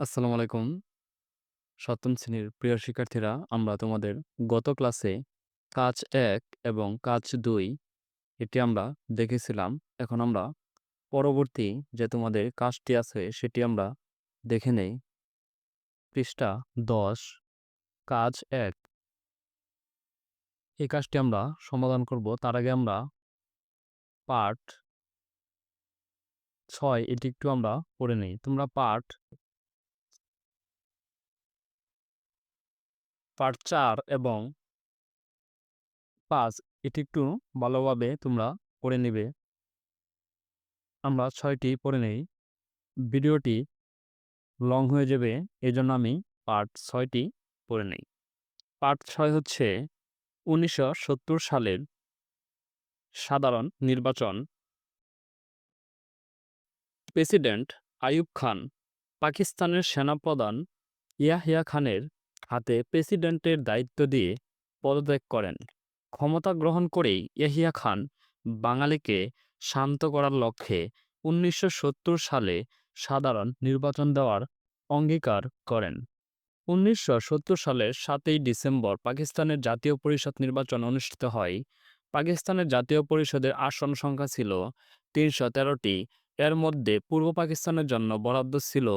আসসালামু আলাইকুম। সপ্তম শ্রেণির প্রিয় শিক্ষার্থীরা, আমরা তোমাদের গত ক্লাসে কাজ এক এবং কাজ দুই এটি আমরা দেখেছিলাম। এখন আমরা পরবর্তী যে তোমাদের কাজটি আছে সেটি আমরা দেখে নেই। পৃষ্ঠা ১০ কাজ এক এই কাজটি আমরা সমাধান করব। তার আগে আমরা পাঠ ছয় এটি একটু আমরা পড়ে নেই। তোমরা পার্ট পার্ট চার এবং পাঁচ এটি একটু ভালোভাবে তোমরা পড়ে নিবে। আমরা ছয়টি পড়ে নেই। ভিডিওটি লং হয়ে যাবে, এজন্য আমি পার্ট ছয়টি পড়ে নেই। পার্ট ছয় হচ্ছে ১৯৭০ সালের সাধারণ নির্বাচন প্রেসিডেন্ট আইয়ুব খান, পাকিস্তানের সেনাপ্রধান ইয়াহিয়া খানের হাতে প্রেসিডেন্টের দায়িত্ব দিয়ে পদত্যাগ করেন। ক্ষমতা গ্রহণ করেই ইয়াহিয়া খান বাঙালিকে শান্ত করার লক্ষ্যে ১৯৭০ সালে সাধারণ নির্বাচন দেওয়ার অঙ্গীকার করেন। ১৯৭০ সালের সাতই ডিসেম্বর পাকিস্তানের জাতীয় পরিষদ নির্বাচন অনুষ্ঠিত হয়। পাকিস্তানের জাতীয় পরিষদের আসন সংখ্যা ছিল ৩১৩টি। এর মধ্যে পূর্ব পাকিস্তানের জন্য বরাদ্দ ছিল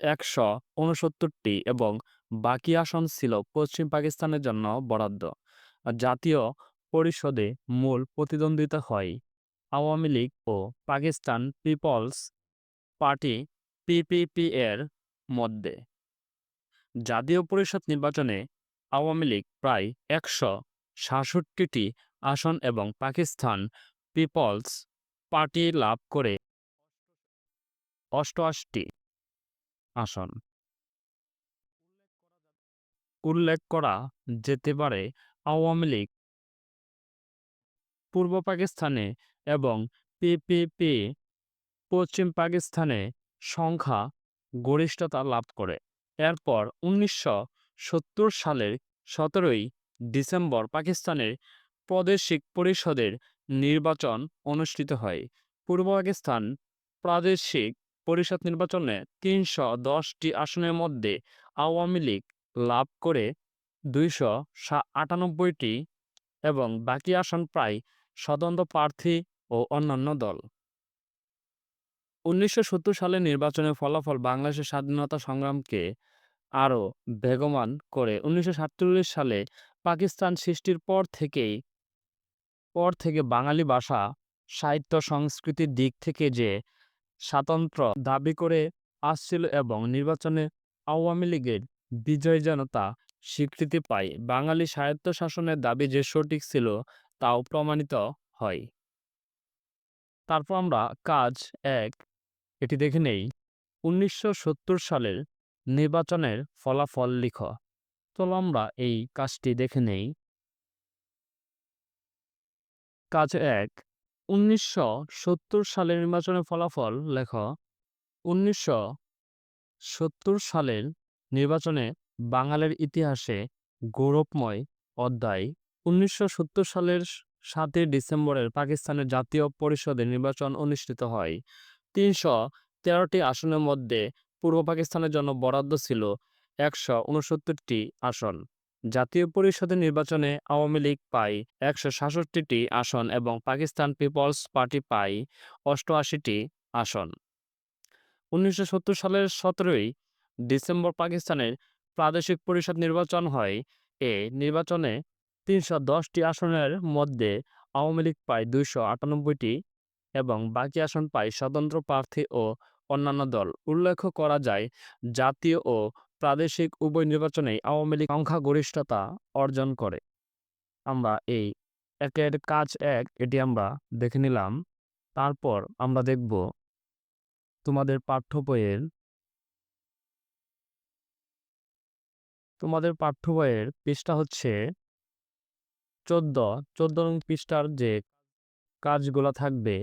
১৬৯টি এবং বাকি আসন ছিল পশ্চিম পাকিস্তানের জন্য বরাদ্দ। জাতীয় পরিষদে মূল প্রতিদ্বন্দ্বিতা হয় আওয়ামী লীগ ও পাকিস্তান পিপলস পার্টি পিপিপি এর মধ্যে। জাতীয় পরিষদ নির্বাচনে আওয়ামী লীগ প্রায় একশো সাতষট্টিটি আসন এবং পাকিস্তান পিপলস পার্টি লাভ করে অষ্টআশিটি আসন। উল্লেখ করা যেতে পারে আওয়ামী লীগ পূর্ব পাকিস্তানে এবং পিপিপি পশ্চিম পাকিস্তানে সংখ্যা গরিষ্ঠতা লাভ করে। এরপর উনিশশো সত্তর সালের সতেরোই ডিসেম্বর পাকিস্তানের প্রাদেশিক পরিষদের নির্বাচন অনুষ্ঠিত হয়। পূর্ব পাকিস্তান প্রাদেশিক পরিষদ নির্বাচনে তিনশো দশটি আসনের মধ্যে আওয়ামী লীগ লাভ করে দুইশো আটানব্বইটি এবং বাকি আসন প্রায় স্বতন্ত্র প্রার্থী ও অন্যান্য দল। উনিশশো সালের নির্বাচনের ফলাফল বাংলাদেশের স্বাধীনতা সংগ্রামকে আরও বেগমান করে উনিশশো সাতচল্লিশ সালে পাকিস্তান সৃষ্টির পর থেকেই পর থেকে বাঙালি ভাষা, সাহিত্য, সংস্কৃতির দিক থেকে যে স্বাতন্ত্র্য দাবি করে আসছিল এবং নির্বাচনে আওয়ামী লীগের বিজয় যেন তা স্বীকৃতি পায়। বাঙালি স্বায়ত্তশাসনের দাবি যে সঠিক ছিল, তাও প্রমাণিত হয়। তারপর আমরা কাজ এক, এটি দেখে নেই। উনিশশো সত্তর সালের নির্বাচনের ফলাফল লিখ। চলো আমরা এই কাজটি দেখে নেই। কাজ এক, উনিশশো সালের নির্বাচনের ফলাফল লেখ। উনিশশো সত্তর সালের নির্বাচনে বাঙালির ইতিহাসে গৌরবময় অধ্যায়। উনিশশো সত্তর সালের সাতই ডিসেম্বরের পাকিস্তানের জাতীয় পরিষদের নির্বাচন অনুষ্ঠিত হয়। তিনশো তেরোটি আসনের মধ্যে পূর্ব পাকিস্তানের জন্য বরাদ্দ ছিল একশো উনসত্তরটি আসন। জাতীয় পরিষদের নির্বাচনে আওয়ামী লীগ পায় একশো সাতষট্টিটি আসন এবং পাকিস্তান পিপলস পার্টি পায় অষ্টআশিটি আসন। উনিশশো সত্তর সালের সতেরোই ডিসেম্বর পাকিস্তানের প্রাদেশিক পরিষদ নির্বাচন হয়। এ নির্বাচনে তিনশো দশটি আসনের মধ্যে আওয়ামী লীগ পায় দুইশো আটানব্বইটি এবং বাকি আসন পায় স্বতন্ত্র প্রার্থী ও অন্যান্য দল। উল্লেখ করা যায়, জাতীয় ও প্রাদেশিক উভয় নির্বাচনেই আওয়ামী লীগ সংখ্যাগরিষ্ঠতা অর্জন করে। আমরা এই একের কাজ এক এটি আমরা দেখে নিলাম। তারপর আমরা দেখব তোমাদের পাঠ্য বইয়ের তোমাদের পাঠ্য বইয়ের পৃষ্ঠা হচ্ছে ১৪ ১৪ নং পৃষ্ঠার যে কাজগুলো থাকবে,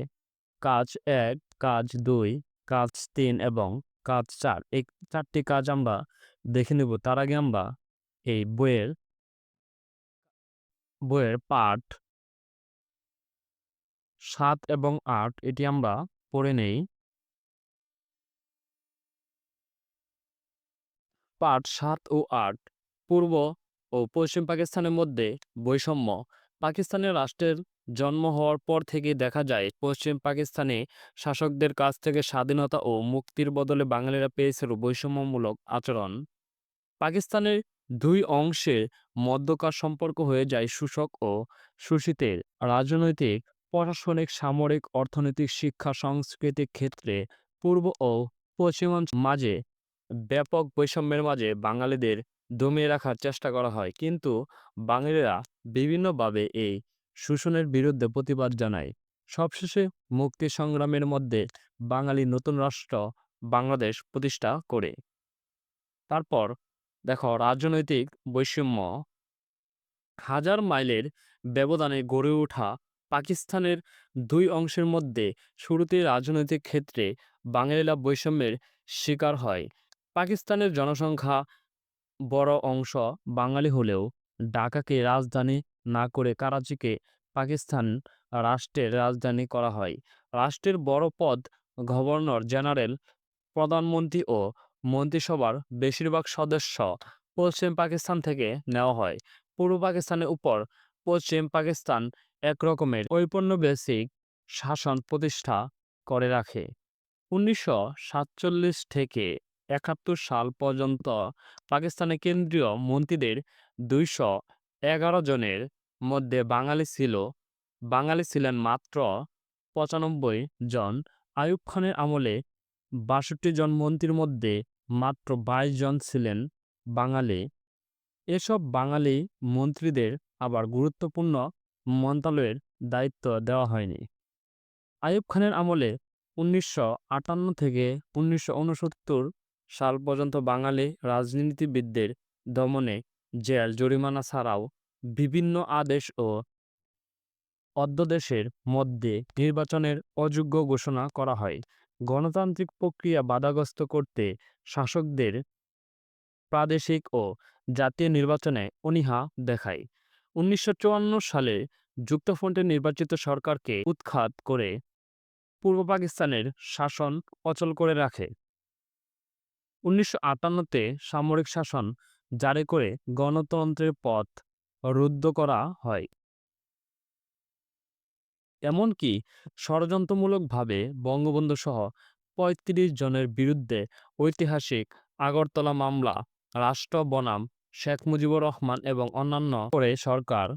কাজ এক, কাজ দুই, কাজ তিন এবং কাজ চার, এই চারটি কাজ আমরা দেখে নেব। তার আগে আমরা এই বইয়ের বইয়ের পাঠ সাত এবং আট এটি আমরা পড়ে নেই। পার্ট সাত ও আট। পূর্ব ও পশ্চিম পাকিস্তানের মধ্যে বৈষম্য। পাকিস্তানের রাষ্ট্রের জন্ম হওয়ার পর থেকে দেখা যায়, পশ্চিম পাকিস্তানে শাসকদের কাছ থেকে স্বাধীনতা ও মুক্তির বদলে বাঙালিরা পেয়েছিল বৈষম্যমূলক আচরণ। পাকিস্তানের দুই অংশের মধ্যকার সম্পর্ক হয়ে যায় শোষক ও শোষিতের। রাজনৈতিক, প্রশাসনিক, সামরিক, অর্থনৈতিক, শিক্ষা, সাংস্কৃতিক ক্ষেত্রে পূর্ব ও পশ্চিমাঞ্চ মাঝে ব্যাপক বৈষম্যের মাঝে বাঙালিদের দমিয়ে রাখার চেষ্টা করা হয়। কিন্তু বাঙালিরা বিভিন্নভাবে এই শোষণের বিরুদ্ধে প্রতিবাদ জানায়। সবশেষে মুক্তি সংগ্রামের মধ্যে বাঙালি নতুন রাষ্ট্র বাংলাদেশ প্রতিষ্ঠা করে। তারপর দেখো, রাজনৈতিক বৈষম্য। হাজার মাইলের ব্যবধানে গড়ে ওঠা পাকিস্তানের দুই অংশের মধ্যে শুরুতে রাজনৈতিক ক্ষেত্রে বাঙালিরা বৈষম্যের শিকার হয়। পাকিস্তানের জনসংখ্যা বড় অংশ বাঙালি হলেও ঢাকাকে রাজধানী না করে করাচিকে পাকিস্তান রাষ্ট্রের রাজধানী করা হয়। রাষ্ট্রের বড় পদ গভর্নর জেনারেল, প্রধানমন্ত্রী ও মন্ত্রিসভার বেশিরভাগ সদস্য পশ্চিম পাকিস্তান থেকে নেওয়া হয়। পূর্ব পাকিস্তানের উপর পশ্চিম পাকিস্তান এক রকমের ঔপনিবেশিক শাসন প্রতিষ্ঠা করে রাখে। উনিশশো সাতচল্লিশ থেকে একাত্তর সাল পর্যন্ত পাকিস্তানের কেন্দ্রীয় মন্ত্রীদের দুইশো এগারো জনের মধ্যে বাঙালি ছিল। বাঙালি ছিলেন মাত্র পঁচানব্বই জন। আয়ুব খানের আমলে বাষট্টি জন মন্ত্রীর মধ্যে মাত্র বাইশ জন ছিলেন বাঙালি। এসব বাঙালি মন্ত্রীদের আবার গুরুত্বপূর্ণ মন্ত্রণালয়ের দায়িত্ব দেওয়া হয়নি। আয়ুব খানের আমলে উনিশশো আটান্ন থেকে উনিশশো উনসত্তর সাল পর্যন্ত বাঙালি রাজনীতিবিদদের দমনে জেল, জরিমানা ছাড়াও বিভিন্ন আদেশ ও অধ্যাদেশের মধ্যে নির্বাচনের অযোগ্য ঘোষণা করা হয়। গণতান্ত্রিক প্রক্রিয়া বাধাগ্রস্ত করতে শাসকদের প্রাদেশিক ও জাতীয় নির্বাচনে অনীহা দেখায়। উনিশশো চুয়ান্ন সালে যুক্তফ্রন্টের নির্বাচিত সরকারকে উৎখাত করে পূর্ব পাকিস্তানের শাসন অচল করে রাখে। উনিশশো আটান্নতে সামরিক শাসন জারি করে গণতন্ত্রের পথ রুদ্ধ করা হয়। এমনকি ষড়যন্ত্রমূলকভাবে বঙ্গবন্ধু সহ পঁয়ত্রিশ জনের বিরুদ্ধে ঐতিহাসিক আগরতলা মামলা, রাষ্ট্র বনাম শেখ মুজিবুর রহমান এবং অন্যান্য করে সরকার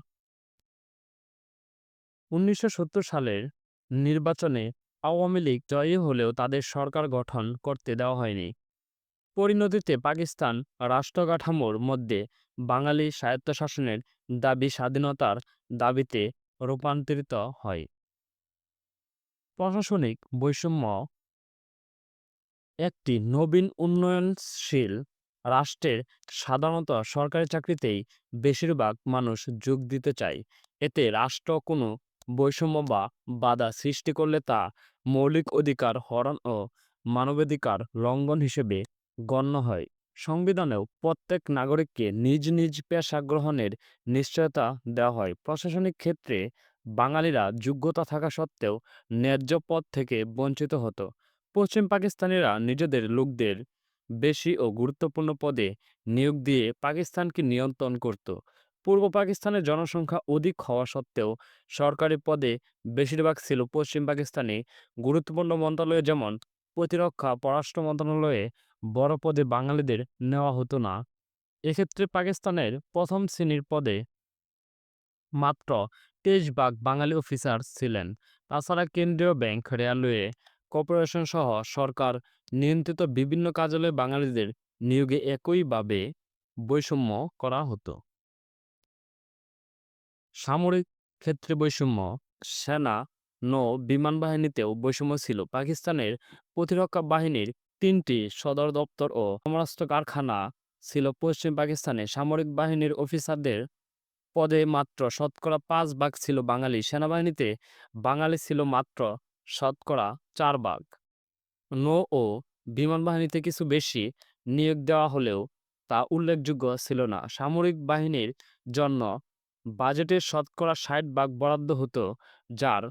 উনিশশো সত্তর সালের নির্বাচনে আওয়ামী লীগ জয়ী হলেও তাদের সরকার গঠন করতে দেওয়া হয়নি। পরিণতিতে পাকিস্তান রাষ্ট্রকাঠামোর মধ্যে বাঙালি স্বায়ত্তশাসনের দাবি স্বাধীনতার দাবিতে রূপান্তরিত হয়। প্রশাসনিক বৈষম্য একটি নবীন উন্নয়নশীল রাষ্ট্রের সাধারণত সরকারি চাকরিতেই বেশিরভাগ মানুষ যোগ দিতে চায়। এতে রাষ্ট্র কোনো বৈষম্য বা বাধা সৃষ্টি করলে তা মৌলিক অধিকার, হরণ ও মানবাধিকার লঙ্ঘন হিসেবে গণ্য হয়। সংবিধানেও প্রত্যেক নাগরিককে নিজ নিজ পেশা গ্রহণের নিশ্চয়তা দেওয়া হয়। প্রশাসনিক ক্ষেত্রে বাঙালিরা যোগ্যতা থাকা সত্ত্বেও ন্যায্য পদ থেকে বঞ্চিত হতো। পশ্চিম পাকিস্তানিরা নিজেদের লোকদের বেশি ও গুরুত্বপূর্ণ পদে নিয়োগ দিয়ে পাকিস্তানকে নিয়ন্ত্রণ করত। পূর্ব পাকিস্তানের জনসংখ্যা অধিক হওয়া সত্ত্বেও সরকারি পদে বেশিরভাগ ছিল পশ্চিম পাকিস্তানে। গুরুত্বপূর্ণ মন্ত্রণালয়ে যেমন প্রতিরক্ষা, পররাষ্ট্র মন্ত্রণালয়ে বড় পদে বাঙালিদের নেওয়া হতো না। এক্ষেত্রে পাকিস্তানের প্রথম শ্রেণির পদে মাত্র তেইশ ভাগ বাঙালি অফিসার ছিলেন। তাছাড়া কেন্দ্রীয় ব্যাংক, রেলওয়ে কর্পোরেশন সহ সরকার নিয়ন্ত্রিত বিভিন্ন কার্যালয়ে বাঙালিদের নিয়োগে একইভাবে বৈষম্য করা হতো। সামরিক ক্ষেত্রে বৈষম্য, সেনা, নৌ, বিমান বাহিনীতেও বৈষম্য ছিল। পাকিস্তানের প্রতিরক্ষা বাহিনীর তিনটি সদর দপ্তর ও সমরাস্ত্র কারখানা ছিল পশ্চিম পাকিস্তানে। সামরিক বাহিনীর অফিসারদের পদে মাত্র শতকরা পাঁচ ভাগ ছিল বাঙালি। সেনাবাহিনীতে বাঙালি ছিল মাত্র শতকরা চার ভাগ। নৌ ও বিমান বাহিনীতে কিছু বেশি নিয়োগ দেওয়া হলেও তা উল্লেখযোগ্য ছিল না। সামরিক বাহিনীর জন্য বাজেটের শতকরা ষাট ভাগ বরাদ্দ হতো, যার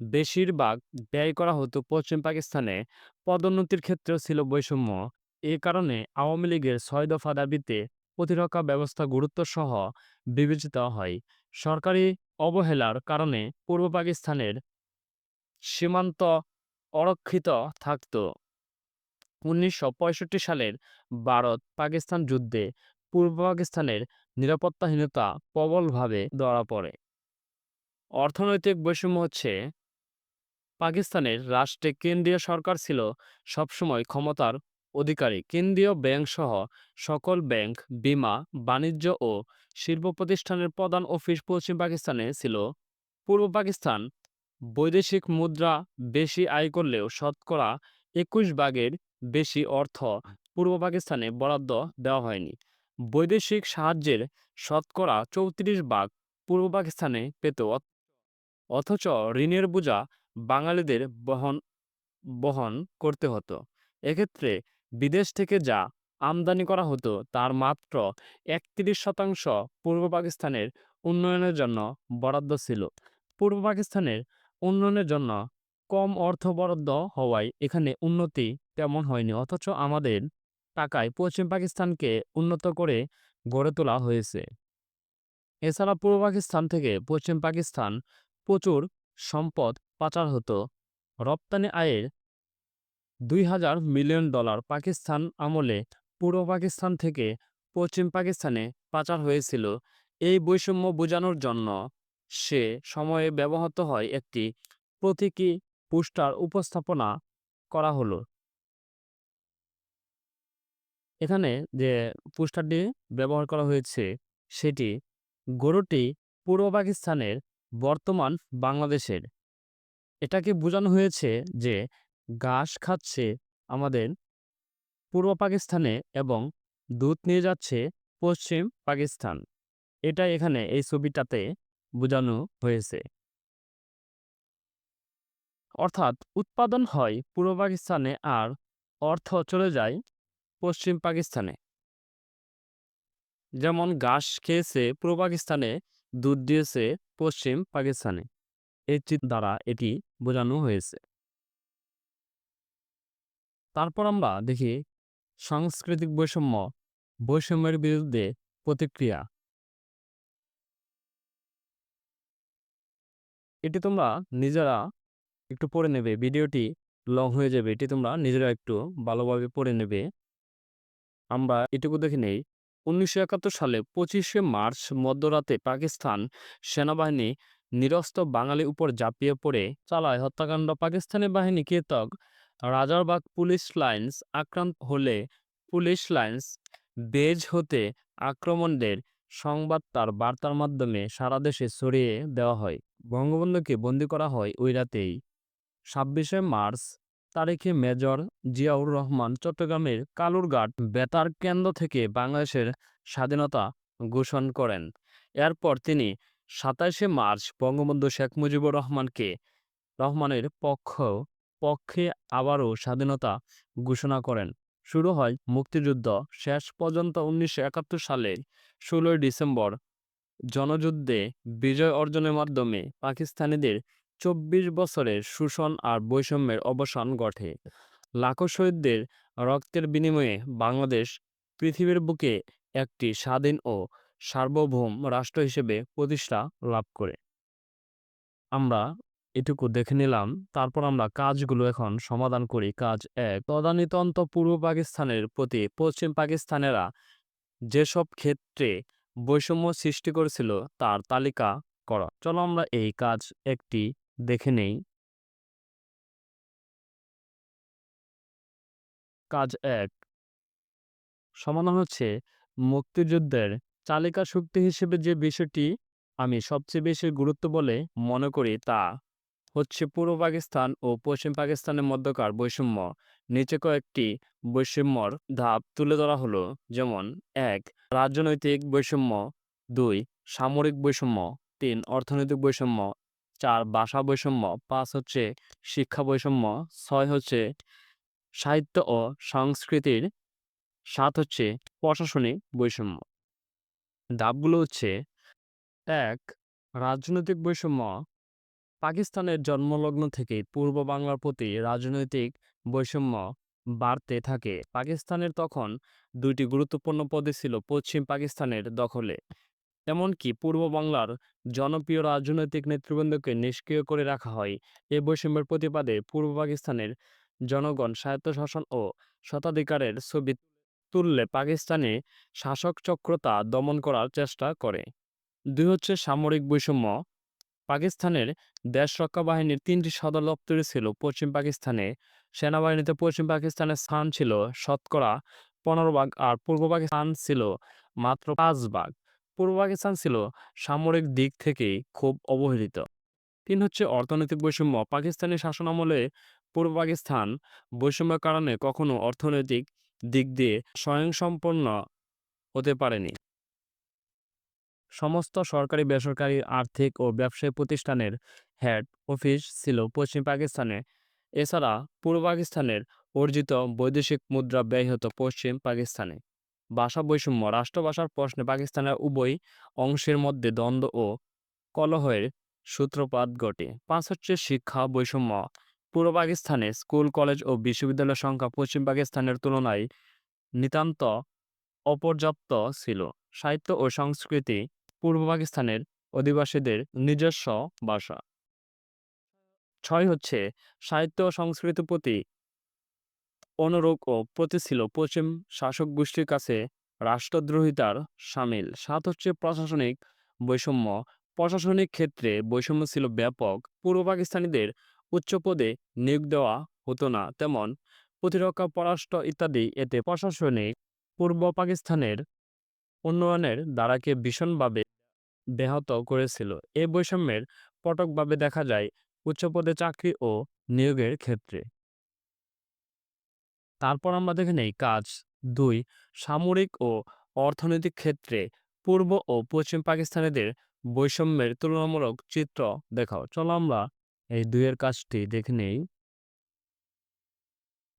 বেশিরভাগ ব্যয় করা হতো পশ্চিম পাকিস্তানে, পদোন্নতির ক্ষেত্রেও ছিল বৈষম্য। এ কারণে আওয়ামী লীগের ছয় দফা দাবিতে প্রতিরক্ষা ব্যবস্থা গুরুত্বসহ বিবেচিত হয়। সরকারি অবহেলার কারণে পূর্ব পাকিস্তানের সীমান্ত অরক্ষিত থাকত। উনিশশো পঁয়ষট্টি সালের ভারত পাকিস্তান যুদ্ধে পূর্ব পাকিস্তানের নিরাপত্তাহীনতা প্রবলভাবে ধরা পড়ে। অর্থনৈতিক বৈষম্য হচ্ছে পাকিস্তানের রাষ্ট্রে কেন্দ্রীয় সরকার ছিল সবসময় ক্ষমতার অধিকারী। কেন্দ্রীয় ব্যাংক সহ সকল ব্যাংক, বিমা, বাণিজ্য ও শিল্প প্রতিষ্ঠানের প্রধান অফিস পশ্চিম পাকিস্তানে ছিল। পূর্ব পাকিস্তান বৈদেশিক মুদ্রা বেশি আয় করলেও শতকরা একুশ ভাগের বেশি অর্থ পূর্ব পাকিস্তানে বরাদ্দ দেওয়া হয়নি। বৈদেশিক সাহায্যের শতকরা চৌত্রিশ ভাগ পূর্ব পাকিস্তানে পেত। অথচ ঋণের বোঝা বাঙালিদের বহন বহন করতে হতো। এক্ষেত্রে বিদেশ থেকে যা আমদানি করা হতো, তার মাত্র একত্রিশ শতাংশ পূর্ব পাকিস্তানের উন্নয়নের জন্য বরাদ্দ ছিল। পূর্ব পাকিস্তানের উন্নয়নের জন্য কম অর্থ বরাদ্দ হওয়ায় এখানে উন্নতি তেমন হয়নি, অথচ আমাদের টাকায় পশ্চিম পাকিস্তানকে উন্নত করে গড়ে তোলা হয়েছে। এছাড়া পূর্ব পাকিস্তান থেকে পশ্চিম পাকিস্তান প্রচুর সম্পদ পাচার হতো। রপ্তানি আয়ের দুই হাজার মিলিয়ন ডলার পাকিস্তান আমলে পূর্ব পাকিস্তান থেকে পশ্চিম পাকিস্তানে পাচার হয়েছিল। এই বৈষম্য বোঝানোর জন্য সে সময়ে ব্যবহৃত হয় একটি প্রতীকী পোস্টার উপস্থাপনা করা হলো। এখানে যে পোস্টারটি ব্যবহার করা হয়েছে, সেটি গরুটি পূর্ব পাকিস্তানের বর্তমান বাংলাদেশের এটাকে বোঝানো হয়েছে যে ঘাস খাচ্ছে আমাদের পূর্ব পাকিস্তানে এবং দুধ নিয়ে যাচ্ছে পশ্চিম পাকিস্তান। এটা এখানে এই ছবিটাতে বোঝানো হয়েছে। অর্থাৎ উৎপাদন হয় পূর্ব পাকিস্তানে আর অর্থ চলে যায় পশ্চিম পাকিস্তানে। যেমন ঘাস খেয়েছে পূর্ব পাকিস্তানে, দুধ দিয়েছে পশ্চিম পাকিস্তানে। চিত্র দ্বারা এটি বোঝানো হয়েছে। তারপর আমরা দেখি সাংস্কৃতিক বৈষম্য, বৈষম্যের বিরুদ্ধে প্রতিক্রিয়া। এটি তোমরা নিজেরা একটু পড়ে নেবে, ভিডিওটি লং হয়ে যাবে, এটি তোমরা নিজেরা একটু ভালোভাবে পড়ে নেবে। আমরা এটুকু দেখে নেই, উনিশশো একাত্তর সালে পঁচিশে মার্চ মধ্যরাতে পাকিস্তান সেনাবাহিনী নিরস্ত্র বাঙালি উপর ঝাঁপিয়ে পড়ে চালায় হত্যাকাণ্ড। পাকিস্তানি বাহিনী কেতক, রাজারবাগ পুলিশ লাইন্স আক্রান্ত হলে পুলিশ লাইন্স বেজ হতে আক্রমণদের সংবাদ তার বার্তার মাধ্যমে সারা দেশে ছড়িয়ে দেওয়া হয়। বঙ্গবন্ধুকে বন্দী করা হয় ওই রাতেই। ছাব্বিশে মার্চ তারিখে মেজর জিয়াউর রহমান চট্টগ্রামের কালুরঘাট বেতার কেন্দ্র থেকে বাংলাদেশের স্বাধীনতা ঘোষণা করেন। এরপর তিনি সাতাশে মার্চ বঙ্গবন্ধু শেখ মুজিবুর রহমানকে রহমানের পক্ষ, পক্ষে আবারও স্বাধীনতা ঘোষণা করেন। শুরু হয় মুক্তিযুদ্ধ। শেষ পর্যন্ত উনিশশো একাত্তর সালের ষোলোই ডিসেম্বর জনযুদ্ধে বিজয় অর্জনের মাধ্যমে পাকিস্তানিদের চব্বিশ বছরের শোষণ আর বৈষম্যের অবসান ঘটে। লাখো শহীদদের রক্তের বিনিময়ে বাংলাদেশ পৃথিবীর বুকে একটি স্বাধীন ও সার্বভৌম রাষ্ট্র হিসেবে প্রতিষ্ঠা লাভ করে। আমরা এটুকু দেখে নিলাম, তারপর আমরা কাজগুলো এখন সমাধান করি। কাজ এক, তদানীতন্ত পূর্ব পাকিস্তানের প্রতি পশ্চিম পাকিস্তানেরা যেসব ক্ষেত্রে বৈষম্য সৃষ্টি করেছিল, তার তালিকা করা। চলো আমরা এই কাজ একটি দেখে নেই। কাজ এক, সমাধান হচ্ছে মুক্তিযুদ্ধের চালিকা শক্তি হিসেবে যে বিষয়টি আমি সবচেয়ে বেশি গুরুত্ব বলে মনে করি তা হচ্ছে পূর্ব পাকিস্তান ও পশ্চিম পাকিস্তানের মধ্যকার বৈষম্য। নিচে কয়েকটি বৈষম্যর ধাপ তুলে ধরা হলো, যেমন এক, রাজনৈতিক বৈষম্য, দুই, সামরিক বৈষম্য, তিন, অর্থনৈতিক বৈষম্য, চার, ভাষা বৈষম্য, পাঁচ হচ্ছে শিক্ষা বৈষম্য, ছয় হচ্ছে সাহিত্য ও সংস্কৃতির, সাত হচ্ছে প্রশাসনিক বৈষম্য। ধাপগুলো হচ্ছে, এক, রাজনৈতিক বৈষম্য। পাকিস্তানের জন্মলগ্ন থেকে পূর্ব বাংলার প্রতি রাজনৈতিক বৈষম্য বাড়তে থাকে। পাকিস্তানের তখন দুইটি গুরুত্বপূর্ণ পদে ছিল পশ্চিম পাকিস্তানের দখলে। এমনকি পূর্ব বাংলার জনপ্রিয় রাজনৈতিক নেতৃবৃন্দকে নিষ্ক্রিয় করে রাখা হয়। এ বৈষম্যের প্রতিবাদে পূর্ব পাকিস্তানের জনগণ স্বায়ত্তশাসন ও স্বত্বাধিকারের ছবি তুললে পাকিস্তানে শাসক চক্রতা দমন করার চেষ্টা করে। দুই হচ্ছে সামরিক বৈষম্য। পাকিস্তানের দেশ রক্ষা বাহিনীর তিনটি সদর দপ্তর ছিল পশ্চিম পাকিস্তানে। সেনাবাহিনীতে পশ্চিম পাকিস্তানের স্থান ছিল শতকরা পনেরো ভাগ আর পূর্ব পাকিস্তান ছিল মাত্র পাঁচ ভাগ। পূর্ব পাকিস্তান ছিল সামরিক দিক থেকেই খুব অবহেলিত। তিন হচ্ছে অর্থনৈতিক বৈষম্য। পাকিস্তানি শাসনামলে পূর্ব পাকিস্তান বৈষম্যের কারণে কখনো অর্থনৈতিক দিক দিয়ে স্বয়ংসম্পন্ন হতে পারেনি। সমস্ত সরকারি, বেসরকারি আর্থিক ও ব্যবসায়ী প্রতিষ্ঠানের হেড অফিস ছিল পশ্চিম পাকিস্তানে। এছাড়া পূর্ব পাকিস্তানের অর্জিত বৈদেশিক মুদ্রা ব্যয় হতো পশ্চিম পাকিস্তানে। ভাষা বৈষম্য, রাষ্ট্রভাষার প্রশ্নে পাকিস্তানের উভয় অংশের মধ্যে দ্বন্দ্ব ও কলহের সূত্রপাত ঘটে। পাঁচ হচ্ছে শিক্ষা বৈষম্য পূর্ব পাকিস্তানে স্কুল, কলেজ ও বিশ্ববিদ্যালয়ের সংখ্যা পশ্চিম পাকিস্তানের তুলনায় নিতান্ত অপর্যাপ্ত ছিল। সাহিত্য ও সংস্কৃতি পূর্ব পাকিস্তানের অধিবাসীদের নিজস্ব ভাষা। ছয় হচ্ছে সাহিত্য ও সংস্কৃতির প্রতি অনুরোগ ও প্রতি ছিল পশ্চিম শাসক গোষ্ঠীর কাছে রাষ্ট্রদ্রোহিতার সামিল। সাত হচ্ছে প্রশাসনিক বৈষম্য। প্রশাসনিক ক্ষেত্রে বৈষম্য ছিল ব্যাপক। পূর্ব পাকিস্তানিদের উচ্চ পদে নিয়োগ দেওয়া হতো না। তেমন প্রতিরক্ষা, পররাষ্ট্র ইত্যাদি এতে প্রশাসনিক পূর্ব পাকিস্তানের উন্নয়নের দ্বারাকে ভীষণভাবে ব্যাহত করেছিল। এ বৈষম্যের পটকভাবে দেখা যায় উচ্চপদে চাকরি ও নিয়োগের ক্ষেত্রে। তারপর আমরা দেখে নেই কাজ দুই, সামরিক ও অর্থনৈতিক ক্ষেত্রে পূর্ব ও পশ্চিম পাকিস্তানিদের বৈষম্যের তুলনামূলক চিত্র দেখাও। চলো আমরা এই দুইয়ের কাজটি দেখে নেই।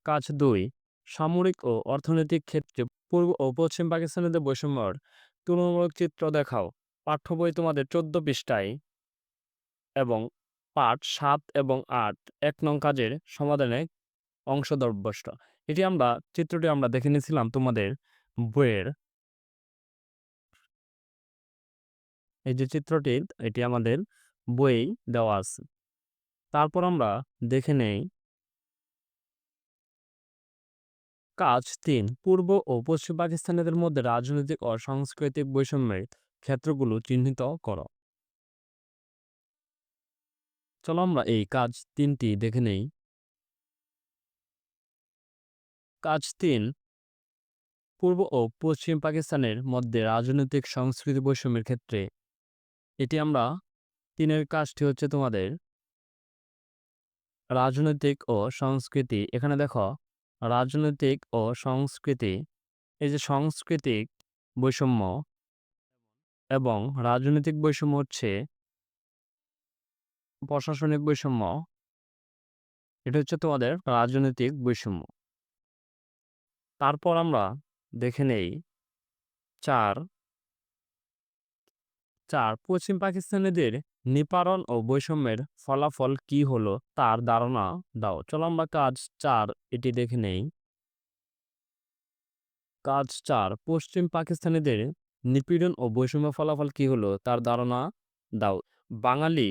কাজ দুই, সামরিক ও অর্থনৈতিক ক্ষেত্রে পূর্ব ও পশ্চিম পাকিস্তানিদের বৈষম্যর তুলনামূলক চিত্র দেখাও। পাঠ্য বই তোমাদের চোদ্দ পৃষ্ঠায় এবং পাঠ সাত এবং আট এক নং কাজের সমাধানে অংশ দর্বষ্ট এটি আমরা, চিত্রটি আমরা দেখে নিয়েছিলাম তোমাদের বইয়ের। এই যে চিত্রটি, এটি আমাদের বই দেওয়া আছে। তারপর আমরা দেখে নেই। কাজ তিন, পূর্ব ও পশ্চিম পাকিস্তানিদের মধ্যে রাজনৈতিক ও সাংস্কৃতিক বৈষম্যের ক্ষেত্রগুলো চিহ্নিত করো। চলো আমরা এই কাজ তিনটি দেখে নেই। কাজ তিন, পূর্ব ও পশ্চিম পাকিস্তানের মধ্যে রাজনৈতিক সংস্কৃতি বৈষম্যের ক্ষেত্রে এটি আমরা তিনের কাজটি হচ্ছে তোমাদের রাজনৈতিক ও সংস্কৃতি। এখানে দেখো, রাজনৈতিক ও সংস্কৃতি, এই যে সাংস্কৃতিক বৈষম্য এবং রাজনৈতিক বৈষম্য হচ্ছে প্রশাসনিক বৈষম্য, এটা হচ্ছে তোমাদের রাজনৈতিক বৈষম্য। তারপর আমরা দেখে নেই চার চার, পশ্চিম পাকিস্তানিদের নিপারণ ও বৈষম্যের ফলাফল কি হলো তার ধারণা দাও। চলো আমরা কাজ চার এটি দেখে নেই। কাজ চার, পশ্চিম পাকিস্তানিদের নিপীড়ন ও বৈষম্য ফলাফল কি হলো তার ধারণা দাও। বাঙালি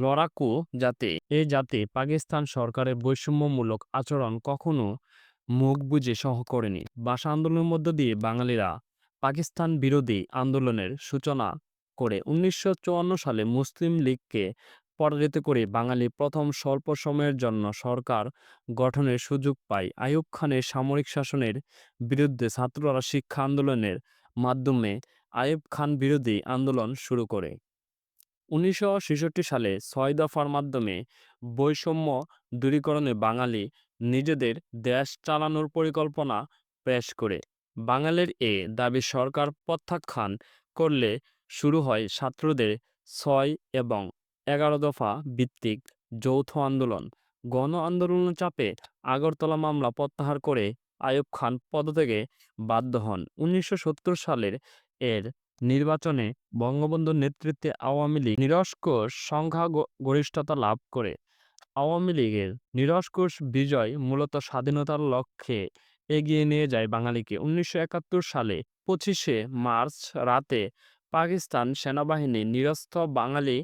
লড়াকু জাতি এই জাতি পাকিস্তান সরকারের বৈষম্যমূলক আচরণ কখনো মুখ বুঝে সহ করেনি। ভাষা আন্দোলনের মধ্য দিয়ে বাঙালিরা পাকিস্তান বিরোধী আন্দোলনের সূচনা করে উনিশশো চুয়ান্ন সালে মুসলিম লীগকে পরাজিত করে বাঙালি প্রথম স্বল্প সময়ের জন্য সরকার গঠনের সুযোগ পায়। আইয়ুব খানের সামরিক শাসনের বিরুদ্ধে ছাত্ররা শিক্ষা আন্দোলনের মাধ্যমে আইয়ুব খান বিরোধী আন্দোলন শুরু করে। উনিশশো ছেষট্টি সালে ছয় দফার মাধ্যমে বৈষম্য দূরীকরণে বাঙালি নিজেদের দেশ চালানোর পরিকল্পনা পেশ করে। বাঙালির এ দাবি সরকার প্রত্যাখ্যান করলে শুরু হয় ছাত্রদের ছয় এবং এগারো দফা ভিত্তিক যৌথ আন্দোলন। গণ আন্দোলনের চাপে আগরতলা মামলা প্রত্যাহার করে আয়ুব খান পদত্যাগে বাধ্য হন। উনিশশো সত্তর সালের এর নির্বাচনে বঙ্গবন্ধুর নেতৃত্বে আওয়ামী লীগ নিরস্ক সংখ্যাগরিষ্ঠতা লাভ করে। আওয়ামী লীগের নিরস্কোষ বিজয় মূলত স্বাধীনতার লক্ষ্যে এগিয়ে নিয়ে যায় বাঙালিকে। উনিশশো একাত্তর সালে পঁচিশে মার্চ রাতে পাকিস্তান সেনাবাহিনী নিরস্ত্র বাঙালি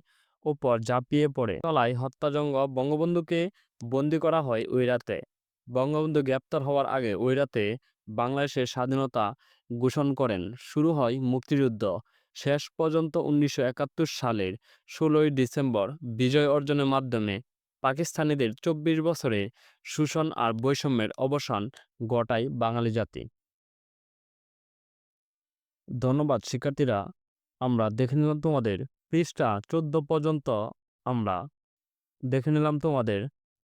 ওপর ঝাঁপিয়ে পড়ে। তলায় হত্যাযজ্ঞ বঙ্গবন্ধুকে বন্দী করা হয় ওই রাতে। বঙ্গবন্ধু গ্রেপ্তার হওয়ার আগে ওই রাতে বাংলাদেশের স্বাধীনতা ঘোষণা করেন। শুরু হয় মুক্তিযুদ্ধ। শেষ পর্যন্ত উনিশশো একাত্তর সালের ষোলোই ডিসেম্বর বিজয় অর্জনের মাধ্যমে পাকিস্তানিদের চব্বিশ বছরে শোষণ আর বৈষম্যের অবসান ঘটায় বাঙালি জাতি। ধন্যবাদ শিক্ষার্থীরা। আমরা দেখে নিলাম তোমাদের পৃষ্ঠা চোদ্দ পর্যন্ত আমরা দেখে নিলাম তোমাদের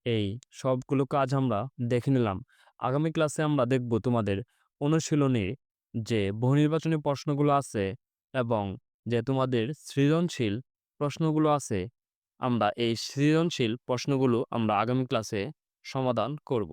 এই সবগুলো কাজ আমরা দেখে নিলাম। আগামী ক্লাসে আমরা দেখব তোমাদের অনুশীলনী যে বহুনির্বাচনী প্রশ্নগুলো আছে এবং যে তোমাদের সৃজনশীল প্রশ্নগুলো আছে, আমরা এই সৃজনশীল প্রশ্নগুলো আমরা আগামী ক্লাসে সমাধান করব।